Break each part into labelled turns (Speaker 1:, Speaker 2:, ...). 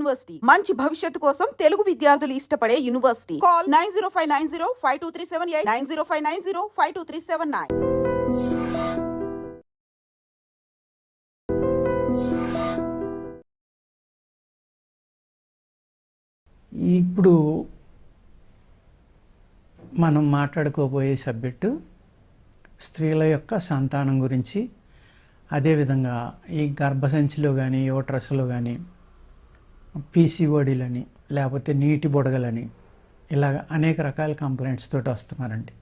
Speaker 1: University. మంచి భవిష్యత్తు కోసం తెలుగు విద్యార్థులు ఇష్టపడే university. Call nine zero five nine zero five two three seven eight nine zero five nine zero five two three seven nine.
Speaker 2: ఇప్పుడు మనం మాట్లాడుకోబోయే subject స్త్రీల యొక్క సంతానం గురించి. అదేవిధంగా ఈ గర్భసంచిలో కానీ యువట్రస్లో కానీ పీసీఓడీలని లేకపోతే నీటి బుడగలని ఇలాగ అనేక రకాల కంప్లైంట్స్ తోటి వస్తున్నారండి.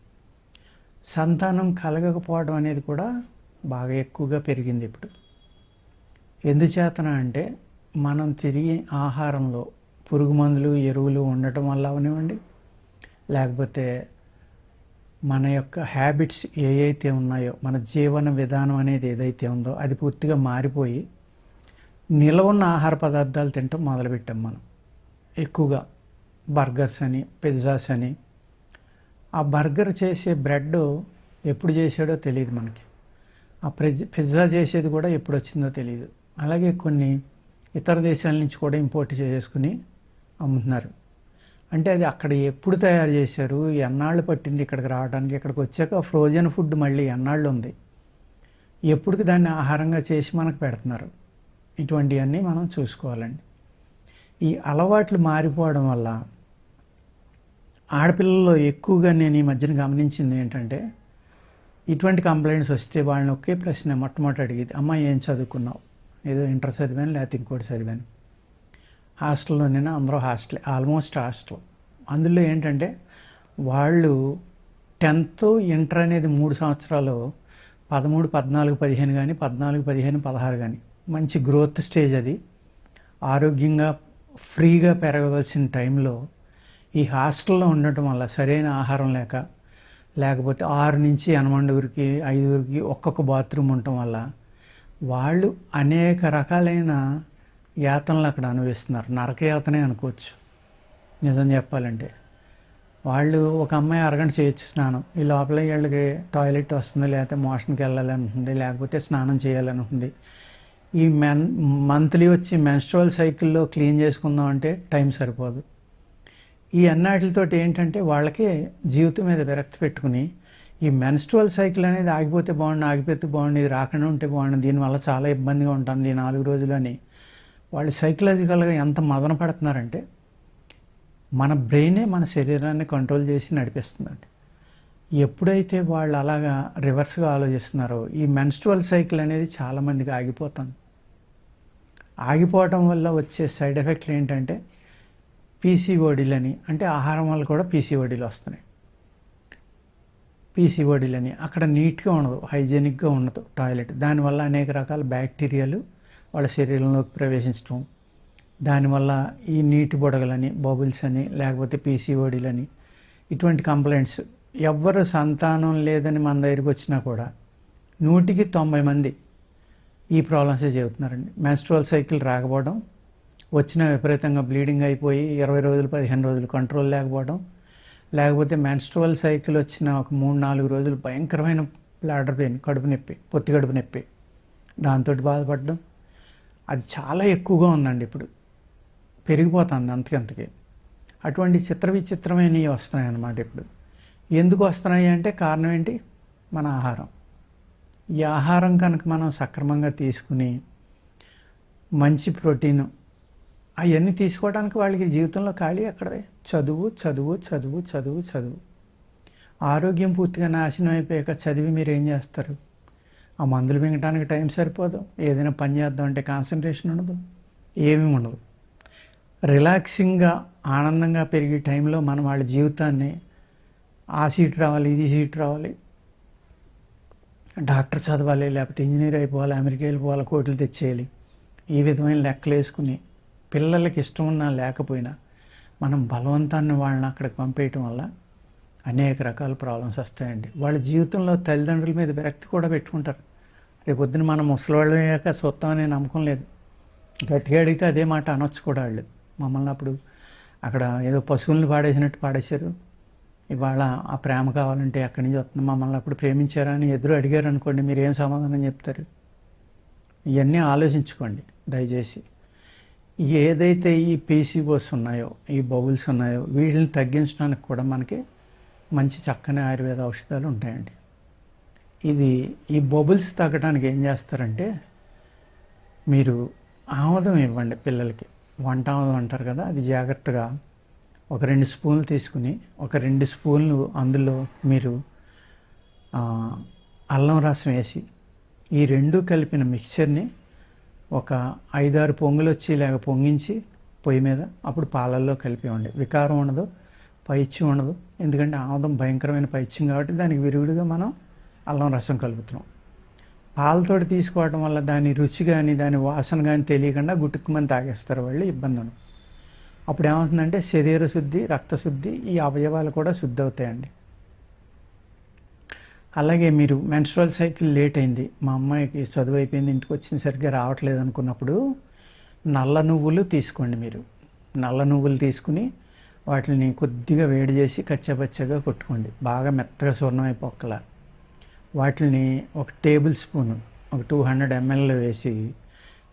Speaker 2: సంతానం కలగకపోవడం అనేది కూడా బాగా ఎక్కువగా పెరిగింది ఇప్పుడు. ఎందుచేతన అంటే మనం తిరిగి ఆహారంలో పురుగు మందులు ఎరువులు ఉండటం వల్ల అవనివ్వండి లేకపోతే మన యొక్క హ్యాబిట్స్ ఏ అయితే ఉన్నాయో మన జీవన విధానం అనేది ఏదైతే ఉందో అది పూర్తిగా మారిపోయి నిల్వ ఉన్న ఆహార పదార్థాలు తినటం మొదలుపెట్టాం మనం. ఎక్కువగా బర్గర్స్ అని పిజ్జాస్ అని. ఆ బర్గర్ చేసే బ్రెడ్ ఎప్పుడు చేసాడో తెలియదు మనకి. ఆ ప్రెజ్ పిజ్జా చేసేది కూడా ఎప్పుడు వచ్చిందో తెలియదు. అలాగే కొన్ని ఇతర దేశాల నుంచి కూడా ఇంపోర్ట్ చేసుకుని అమ్ముతున్నారు. అంటే అది అక్కడ ఎప్పుడు తయారు చేశారు ఎన్నాళ్ళు పట్టింది ఇక్కడికి రావడానికి ఇక్కడికి వచ్చాక ఫ్రోజన్ ఫుడ్ మళ్ళీ ఎన్నాళ్ళు ఉంది? ఎప్పటికి దాన్ని ఆహారంగా చేసి మనకు పెడుతున్నారు? ఇటువంటివన్నీ మనం చూసుకోవాలండి. ఈ అలవాట్లు మారిపోవడం వల్ల ఆడపిల్లల్లో ఎక్కువగా నేను ఈ మధ్యన గమనించింది ఏంటంటే ఇటువంటి కంప్లైంట్స్ వస్తే వాళ్ళని ఒకే ప్రశ్న మొట్టమొదటి అడిగేది అమ్మాయి ఏం చదువుకున్నావు? ఏదో ఇంటర్ చదివాను లేకపోతే ఇంకోటి చదివాను? హాస్టల్లోనైనా అందరూ హాస్టల్ ఆల్మోస్ట్ హాస్టల్. అందులో ఏంటంటే వాళ్ళు టెన్త్ ఇంటర్ అనేది మూడు సంవత్సరాలు పదమూడు పద్నాలుగు పదిహేను కానీ పద్నాలుగు పదిహేను పదహారు కానీ మంచి గ్రోత్ స్టేజ్ అది. ఆరోగ్యంగా ఫ్రీగా పెరగవలసిన టైంలో ఈ హాస్టల్లో ఉండటం వల్ల సరైన ఆహారం లేక లేకపోతే ఆరు నుంచి ఎనమండుగురికి ఐదుగురికి ఒక్కొక్క బాత్రూమ్ ఉండటం వల్ల వాళ్ళు అనేక రకాలైన యాతనలు అక్కడ అనుభవిస్తున్నారు. నరకయాతనే అనుకోవచ్చు. నిజం చెప్పాలంటే వాళ్ళు ఒక అమ్మాయి అరగంట చేయొచ్చు స్నానం. ఈ లోపల వీళ్ళకి టాయిలెట్ వస్తుంది లేకపోతే మోషన్కి వెళ్ళాలనుకుంది లేకపోతే స్నానం చేయాలనుకుంది ఈ మెన్ మంత్లీ వచ్చి మెన్స్ట్రువల్ సైకిల్లో క్లీన్ చేసుకుందాం అంటే టైం సరిపోదు. ఈ అన్నాటితోటి ఏంటంటే వాళ్ళకే జీవితం మీద విరక్తి పెట్టుకుని ఈ మెన్స్ట్రువల్ సైకిల్ అనేది ఆగిపోతే బాగుండు ఆగిపోతే బాగుండు ఇది రాకుండా ఉంటే బాగుండు దీనివల్ల చాలా ఇబ్బందిగా ఉంటుంది ఈ నాలుగు రోజులని వాళ్ళు సైకలాజికల్గా ఎంత మదన పడుతున్నారంటే మన బ్రెయినే మన శరీరాన్ని కంట్రోల్ చేసి నడిపిస్తుందండి. ఎప్పుడైతే వాళ్ళు అలాగా రివర్స్గా ఆలోచిస్తున్నారో ఈ మెన్స్ట్రువల్ సైకిల్ అనేది చాలామందికి ఆగిపోతుంది. ఆగిపోవటం వల్ల వచ్చే సైడ్ ఎఫెక్ట్లు ఏంటంటే పీసీఓడీలని అంటే ఆహారం వల్ల కూడా పీసీఓడీలు వస్తున్నాయి. పీసీఓడీలని అక్కడ నీట్గా ఉండదు హైజీనిక్గా ఉండదు టాయిలెట్. దానివల్ల అనేక రకాల బ్యాక్టీరియాలు వాళ్ళ శరీరంలోకి ప్రవేశించడం దానివల్ల ఈ నీటి బుడగలని బబుల్స్ అని లేకపోతే పీసీఓడీలని ఇటువంటి కంప్లైంట్స్ ఎవ్వరు సంతానం లేదని మన దగ్గరికి వచ్చినా కూడా నూటికి తొంభై మంది ఈ ప్రాబ్లమ్సే చెబుతున్నారండి. మెన్స్ట్రువల్ సైకిల్ రాకపోవడం వచ్చిన విపరీతంగా బ్లీడింగ్ అయిపోయి ఇరవై రోజులు పదిహేను రోజులు కంట్రోల్ లేకపోవడం లేకపోతే మెన్స్ట్రువల్ సైకిల్ వచ్చిన ఒక మూడు నాలుగు రోజులు భయంకరమైన బ్లాడర్ పెయిన్ కడుపు నొప్పి పొత్తి కడుపు నొప్పి. దాంతో బాధపడడం. అది చాలా ఎక్కువగా ఉందండి ఇప్పుడు. పెరిగిపోతుంది అంతకంతకి. అటువంటి చిత్ర విచిత్రమైనవి వస్తున్నాయి అన్నమాట ఇప్పుడు. ఎందుకు వస్తున్నాయి అంటే కారణం ఏంటి? మన ఆహారం. ఈ ఆహారం కనుక మనం సక్రమంగా తీసుకుని మంచి ప్రోటీన్ అవన్నీ తీసుకోవడానికి వాళ్ళకి జీవితంలో ఖాళీ అక్కడే చదువు చదువు చదువు చదువు చదువు. ఆరోగ్యం పూర్తిగా నాశనం అయిపోయాక చదివి మీరు ఏం చేస్తారు? ఆ మందులు మింగటానికి టైం సరిపోదు. ఏదైనా పని చేద్దాం అంటే కాన్సన్ట్రేషన్ ఉండదు. ఏమీ ఉండదు. రిలాక్సింగ్గా ఆనందంగా పెరిగే టైంలో మనం వాళ్ళ జీవితాన్ని ఆ సీట్ రావాలి ఇది సీట్ రావాలి డాక్టర్ చదవాలి లేకపోతే ఇంజనీర్ అయిపోవాలి అమెరికా వెళ్ళిపోవాలి కోట్లు తెచ్చేయాలి. ఈ విధమైన లెక్కలు వేసుకుని పిల్లలకి ఇష్టం ఉన్నా లేకపోయినా మనం బలవంతాన్ని వాళ్ళని అక్కడికి పంపేయటం వల్ల అనేక రకాల ప్రాబ్లమ్స్ వస్తాయండి. వాళ్ళ జీవితంలో తల్లిదండ్రుల మీద విరక్తి కూడా పెట్టుకుంటారు. రేపు పొద్దున మనం ముసలివాళ్ళు అయ్యాక చూస్తామనే నమ్మకం లేదు. గట్టిగా అడిగితే అదే మాట అనొచ్చు కూడా వాళ్ళు. మమ్మల్ని అప్పుడు అక్కడ ఏదో పశువుల్ని పాడేసినట్టు పాడేశారు. ఇవాళ ఆ ప్రేమ కావాలంటే ఎక్కడి నుంచి వస్తుంది? మమ్మల్ని అప్పుడు ప్రేమించారా అని ఎదురు అడిగారు అనుకోండి మీరు ఏం సమాధానం చెప్తారు? ఇవన్నీ ఆలోచించుకోండి దయచేసి. ఏదైతే ఈ పీసీఓస్ ఉన్నాయో ఈ బబుల్స్ ఉన్నాయో వీటిని తగ్గించడానికి కూడా మనకి మంచి చక్కని ఆయుర్వేద ఔషధాలు ఉంటాయండి. ఇది ఈ బబుల్స్ తగ్గడానికి ఏం చేస్తారంటే మీరు ఆముదం ఇవ్వండి పిల్లలకి. వంట ఆముదం అంటారు కదా అది జాగ్రత్తగా ఒక రెండు స్పూన్లు తీసుకుని ఒక రెండు స్పూన్లు అందులో మీరు అల్లం రసం వేసి ఈ రెండు కలిపిన మిక్చర్ని ఒక ఐదారు పొంగులు వచ్చి లేక పొంగించి పొయ్యి మీద అప్పుడు పాలల్లో కలిపి ఉండే వికారం ఉండదు పైచ్యం ఉండదు. ఎందుకంటే ఆముదం భయంకరమైన పైచ్యం కాబట్టి దానికి విరుగుడుగా మనం అల్లం రసం కలుపుతున్నాం. పాలతోటి తీసుకోవడం వల్ల దాని రుచి కానీ దాని వాసన కానీ తెలియకుండా గుట్టుకుమని తాగేస్తారు వాళ్ళు ఇబ్బంది ఉండదు. అప్పుడు ఏమవుతుందంటే శరీర శుద్ధి రక్తశుద్ధి ఈ అవయవాలు కూడా శుద్ధి అవుతాయండి అలాగే మీరు మెన్స్ట్రల్ సైకిల్ లేట్ అయింది. మా అమ్మాయికి చదువు అయిపోయింది ఇంటికి వచ్చిన సరిగ్గా రావట్లేదు అనుకున్నప్పుడు నల్ల నువ్వులు తీసుకోండి మీరు. నల్ల నువ్వులు తీసుకుని వాటిని కొద్దిగా వేడి చేసి కచ్చాపచ్చగా కొట్టుకోండి. బాగా మెత్తగా చూర్ణం అయిపోక్కల వాటిని ఒక టేబుల్ స్పూన్ ఒక టూ హండ్రెడ్ ఎంఎల్ వేసి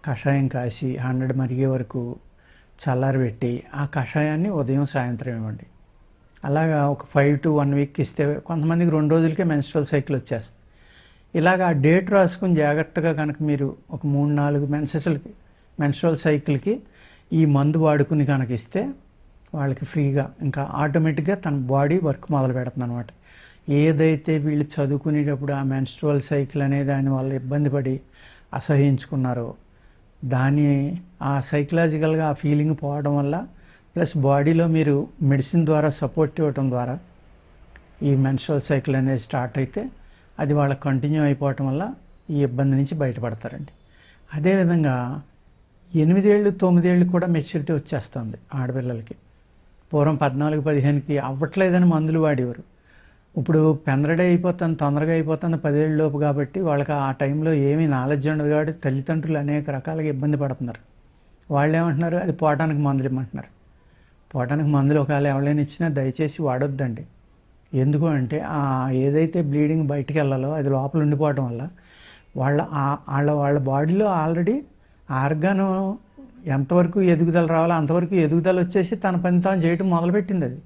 Speaker 2: కషాయం కాసి హండ్రెడ్ మరిగే వరకు చల్లారబెట్టి ఆ కషాయాన్ని ఉదయం సాయంత్రం ఇవ్వండి. అలాగా ఒక ఫైవ్ టు వన్ వీక్ ఇస్తే కొంతమందికి రెండు రోజులకే మెన్స్ట్రల్ సైకిల్ వచ్చేస్తుంది. ఇలాగ ఆ డేట్ రాసుకుని జాగ్రత్తగా కనుక మీరు ఒక మూడు నాలుగు మెన్సెస్లకి మెన్స్ట్రల్ సైకిల్కి ఈ మందు వాడుకుని కనుక ఇస్తే వాళ్ళకి ఫ్రీగా ఇంకా ఆటోమేటిక్గా తన బాడీ వర్క్ మొదలు పెడుతుంది అనమాట ఏదైతే వీళ్ళు చదువుకునేటప్పుడు ఆ మెన్స్ట్రువల్ సైకిల్ అనే దాని వల్ల ఇబ్బంది పడి అసహించుకున్నారో దాని ఆ సైకలాజికల్గా ఆ ఫీలింగ్ పోవడం వల్ల ప్లస్ బాడీలో మీరు మెడిసిన్ ద్వారా సపోర్ట్ ఇవ్వటం ద్వారా ఈ మెన్స్ట్రల్ సైకిల్ అనేది స్టార్ట్ అయితే అది వాళ్ళకి కంటిన్యూ అయిపోవటం వల్ల ఈ ఇబ్బంది నుంచి బయటపడతారండి. అదేవిధంగా ఎనిమిదేళ్ళు తొమ్మిదేళ్ళు కూడా మెచ్యూరిటీ వచ్చేస్తుంది ఆడపిల్లలకి. పూర్వం పద్నాలుగు పదిహేనుకి అవ్వట్లేదని మందులు వాడేవారు. ఇప్పుడు పెందరడే అయిపోతుంది తొందరగా అయిపోతుంది పదేళ్ళ లోపు కాబట్టి వాళ్ళకి ఆ టైంలో ఏమీ నాలెడ్జ్ ఉండదు కాబట్టి తల్లిదండ్రులు అనేక రకాలుగా ఇబ్బంది పడుతున్నారు. వాళ్ళు ఏమంటున్నారు? అది పోవటానికి మందులు ఇమ్మంటున్నారు. పోవటానికి మందులు ఒకవేళ ఎవరైనా ఇచ్చినా దయచేసి వాడొద్దండి. ఎందుకు అంటే ఆ ఏదైతే బ్లీడింగ్ బయటికి వెళ్ళాలో అది లోపల ఉండిపోవడం వల్ల వాళ్ళ వాళ్ళ వాళ్ళ బాడీలో ఆల్రెడీ ఆర్గాన్ ఎంతవరకు ఎదుగుదల రావాలో అంతవరకు ఎదుగుదల వచ్చేసి తన పని తాను చేయటం మొదలుపెట్టింది అది.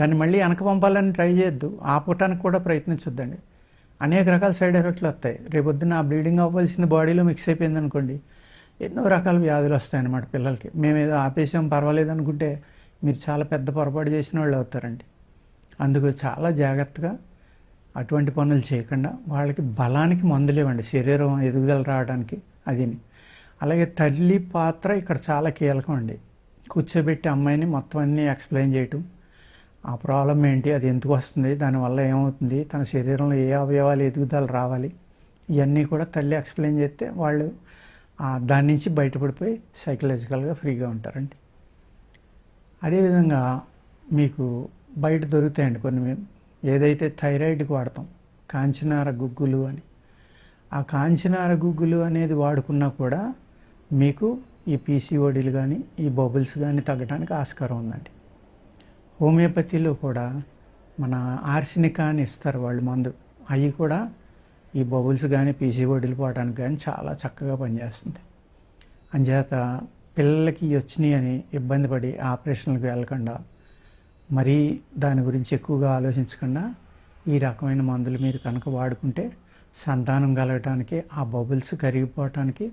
Speaker 2: దాన్ని మళ్ళీ వెనక పంపాలని ట్రై చేయొద్దు. ఆపటానికి కూడా ప్రయత్నించొద్దండి. అనేక రకాల సైడ్ ఎఫెక్ట్లు వస్తాయి. రేపొద్దున ఆ బ్లీడింగ్ అవ్వాల్సింది బాడీలో మిక్స్ అయిపోయింది అనుకోండి ఎన్నో రకాల వ్యాధులు వస్తాయన్నమాట పిల్లలకి. మేము ఏదో ఆపేసాం పర్వాలేదు అనుకుంటే మీరు చాలా పెద్ద పొరపాటు చేసిన వాళ్ళు అవుతారండి. అందుకు చాలా జాగ్రత్తగా అటువంటి పనులు చేయకుండా వాళ్ళకి బలానికి మందులేవండి శరీరం ఎదుగుదల రావడానికి అదిని. అలాగే తల్లి పాత్ర ఇక్కడ చాలా కీలకం అండి. కూర్చోబెట్టి అమ్మాయిని మొత్తం అన్నీ ఎక్స్ప్లెయిన్ చేయటం ఆ ప్రాబ్లం ఏంటి? అది ఎందుకు వస్తుంది? దానివల్ల ఏమవుతుంది? తన శరీరంలో ఏ అవయవాలు ఎదుగుదల రావాలి? ఇవన్నీ కూడా తల్లి ఎక్స్ప్లెయిన్ చేస్తే వాళ్ళు దాని నుంచి బయటపడిపోయి సైకలాజికల్గా ఫ్రీగా ఉంటారండి. అదేవిధంగా మీకు బయట దొరుకుతాయండి కొన్ని మేము ఏదైతే థైరాయిడ్కి వాడతాం కాంచనార గుగ్గులు అని. ఆ కాంచనార గుగ్గులు అనేది వాడుకున్నా కూడా మీకు ఈ పీసీఓడీలు కానీ ఈ బబుల్స్ కానీ తగ్గడానికి ఆస్కారం ఉందండి. హోమియోపతిలో కూడా మన ఆర్సినికా అని ఇస్తారు వాళ్ళు మందు. అవి కూడా ఈ బబుల్స్ కానీ పీసీఓడీలు పోవడానికి కానీ చాలా చక్కగా పనిచేస్తుంది. అంచేత పిల్లలకి వచ్చినాయి అని ఇబ్బంది పడి ఆపరేషన్లకు వెళ్ళకుండా మరీ దాని గురించి ఎక్కువగా ఆలోచించకుండా ఈ రకమైన మందులు మీరు కనుక వాడుకుంటే సంతానం కలగటానికి ఆ బబుల్స్ కరిగిపోవటానికి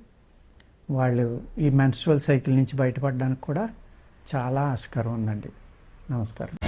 Speaker 2: వాళ్ళు ఈ మెన్స్ట్రువల్ సైకిల్ నుంచి బయటపడడానికి కూడా చాలా ఆస్కారం ఉందండి. നമസ്കാരം